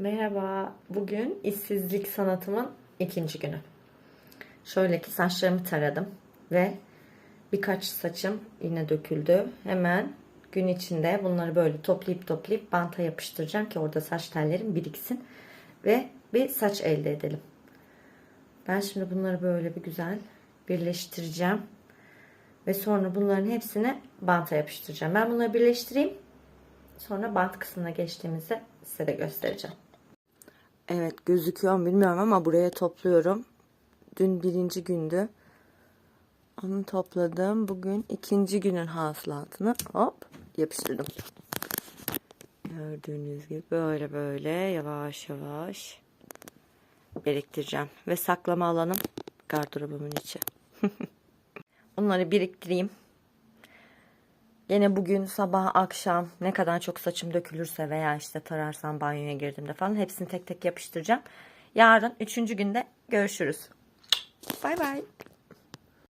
Merhaba. Bugün işsizlik sanatımın ikinci günü. Şöyle ki saçlarımı taradım ve birkaç saçım yine döküldü. Hemen gün içinde bunları böyle toplayıp toplayıp banta yapıştıracağım ki orada saç tellerim biriksin ve bir saç elde edelim. Ben şimdi bunları böyle bir güzel birleştireceğim. Ve sonra bunların hepsini banta yapıştıracağım. Ben bunları birleştireyim. Sonra bant kısmına geçtiğimizde size de göstereceğim. Evet gözüküyor mu bilmiyorum ama buraya topluyorum. Dün birinci gündü. Onu topladım. Bugün ikinci günün hasılatını hop yapıştırdım. Gördüğünüz gibi böyle böyle yavaş yavaş biriktireceğim. Ve saklama alanım gardırobumun içi. Onları biriktireyim. Yine bugün sabah akşam ne kadar çok saçım dökülürse veya işte tararsam banyoya girdiğimde falan hepsini tek tek yapıştıracağım. Yarın üçüncü günde görüşürüz. Bay bay.